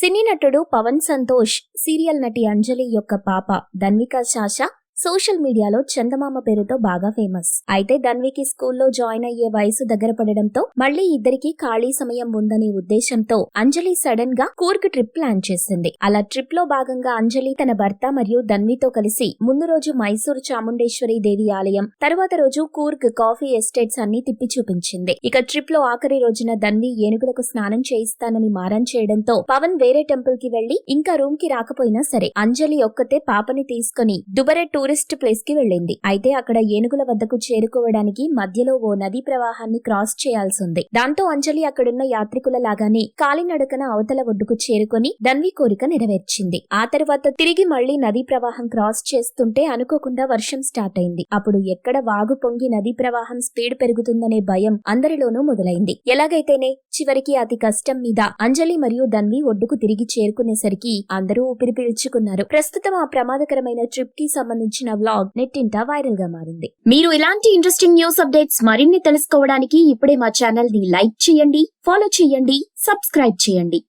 సినీ నటుడు పవన్ సంతోష్ సీరియల్ నటి అంజలి యొక్క పాప ధన్విక శాష సోషల్ మీడియాలో చందమామ పేరుతో బాగా ఫేమస్. అయితే ధన్వికి స్కూల్లో జాయిన్ అయ్యే వయసు దగ్గర పడడంతో మళ్ళీ ఇద్దరికి ఖాళీ సమయం ఉందనే ఉద్దేశంతో అంజలి సడన్గా కూర్గ్ ట్రిప్ ప్లాన్ చేసింది. అలా ట్రిప్లో భాగంగా అంజలి తన భర్త మరియు ధన్వితో కలిసి ముందు రోజు మైసూర్ చాముండేశ్వరి దేవి ఆలయం తర్వాత రోజు కూర్గ్ కాఫీ ఎస్టేట్స్ అన్ని తిప్పి చూపించింది. ఇక ట్రిప్లో ఆఖరి రోజున ధన్వి ఏనుగులకు స్నానం చేయిస్తానని మారం చేయడంతో పవన్ వేరే టెంపుల్కి వెళ్ళి ఇంకా రూమ్కి రాకపోయినా సరే అంజలి ఒక్కతే పాపని తీసుకుని దుబరే టూరిస్ట్ ప్లేస్కి వెళ్ళింది. అయితే అక్కడ ఏనుగుల వద్దకు చేరుకోవడానికి మధ్యలో ఓ నదీ ప్రవాహాన్ని క్రాస్ చేయాల్సి ఉంది. దాంతో అంజలి అక్కడున్న యాత్రికుల లాగానే కాలినడకన అవతల ఒడ్డుకు చేరుకొని ధన్వి కోరిక నెరవేర్చింది. ఆ తర్వాత తిరిగి మళ్ళీ నదీ ప్రవాహం క్రాస్ చేస్తుంటే అనుకోకుండా వర్షం స్టార్ట్ అయింది. అప్పుడు ఎక్కడ వాగు పొంగి నదీ ప్రవాహం స్పీడ్ పెరుగుతుందనే భయం అందరిలోనూ మొదలైంది. ఎలాగైతేనే చివరికి అతి కష్టం మీద అంజలి మరియు ధన్వి ఒడ్డుకు తిరిగి చేరుకునేసరికి అందరూ ఊపిరి పీల్చుకున్నారు. ప్రస్తుతం ఆ ప్రమాదకరమైన ట్రిప్కి సంబంధించిన బ్లాగ్ నెట్టింట వైరల్గా మారింది. మీరు ఇలాంటి ఇంట్రెస్టింగ్ న్యూస్ అప్డేట్స్ మరిన్ని తెలుసుకోవడానికి ఇప్పుడే మా ఛానల్ని లైక్ చేయండి ఫాలో చేయండి సబ్స్క్రైబ్ చేయండి.